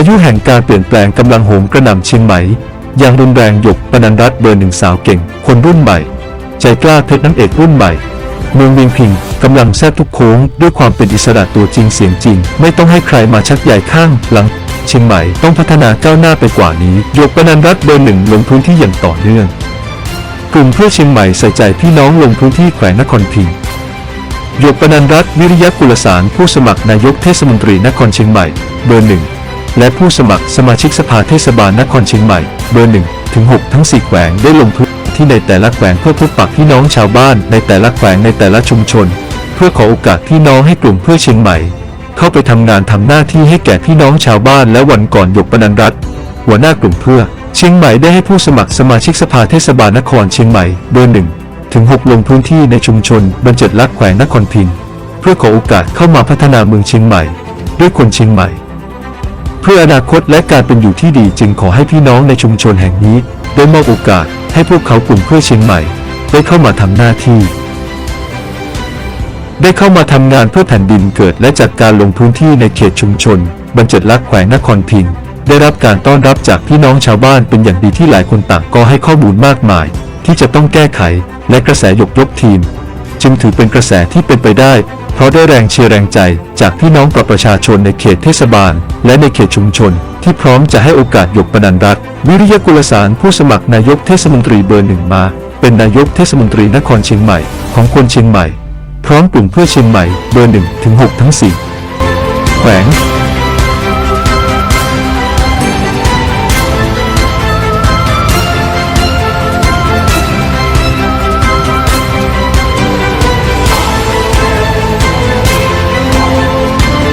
ายุแห่งการเปลี่ยนแปลงกำลังโหมกระหน่ำเชียงใหม่ อย่างรุนแรงหยกปนันรัตเบอร์หนึ่งสาวเก่ง คนรุ่นใหม่ ใจกล้าเพชรน้ำเอกรุ่นใหม่ เมืองเวียงพิงกำลังแทรกทุกโค้งด้วยความเป็นอิสระตัวจริงเสียงจริง ไม่ต้องให้ใครมาชักใหญ่ข้างหลังเชียงใหม่ต้องพัฒนาก้าวหน้าไปกว่านี้หยกปนันรัตเบอร์หนึ่งลงพื้นที่อย่างต่อเนื่อง กลุ่มเพื่อเชียงใหม่ใส่ใจพี่น้องลงพื้นที่แขวงนครพิงหยกปนันรัตวิริยะกุลสารผู้สมัครนายกเทศมนตรีนครเชียงใหม่ เบอร์หนึ่ง และผู้สมัครสมาชิกสภาเทศบาลนครเชียงใหม่ เบอร์หนึ่งถึงหกทั้งสี่แขวงได้ลงพื้นที่ในแต่ละแขวงเพื่อพบปะพี่น้องชาวบ้านในแต่ละแขวงในแต่ละชุมชน เพื่อขอโอกาสพี่น้องให้กลุ่มเพื่อเชียงใหม่ เข้าไปทำงานทำหน้าที่ให้แก่พี่น้องชาวบ้านและวันก่อนหยกปนันรัตหัวหน้ากลุ่มเพื่อ เชียงใหม่ได้ให้ผู้สมัครสมาชิกสภาเทศบาลนครเชียงใหม่เบอร์หนึ่งถึง 6 ลงพื้นที่ในชุมชนบรรเจิดลักแขวงนครพิงค์เพื่อขอโอกาสเข้ามาพัฒนาเมืองเชียงใหม่ ด้วยคนเชียงใหม่ เพื่ออนาคตและการเป็นอยู่ที่ดีจึงขอให้พี่น้องในชุมชนแห่งนี้ ได้มอบโอกาสให้พวกเขากลุ่มเพื่อเชียงใหม่ ได้เข้ามาทำหน้าที่ ได้เข้ามาทำงานเพื่อแผ่นดินเกิดและจัดการลงพื้นที่ในเขตชุมชนบรรจดลักแขวงนครพิงค์ได้รับการต้อนรับจากพี่น้องชาวบ้านเป็นอย่างดีที่หลายคนต่างก็ให้ข้อมูลมากมาย ที่จะต้องแก้ไข และกระแสยกยกทีม จึงถือเป็นกระแสที่เป็นไปได้เพราะได้แรงเชียร์แรงใจจากพี่น้องประชาชนในเขตเทศบาล และในเขตชุมชน ที่พร้อมจะให้โอกาสหยกปนันรัตวิริยกุลสารผู้สมัครนายกเทศมนตรีเบอร์หนึ่งมา เป็นนายกเทศมนตรีนครเชียงใหม่ของคนเชียงใหม่ พร้อมกลุ่มเพื่อเชียงใหม่เบอร์หนึ่งถึงหกทั้งสี่แขวง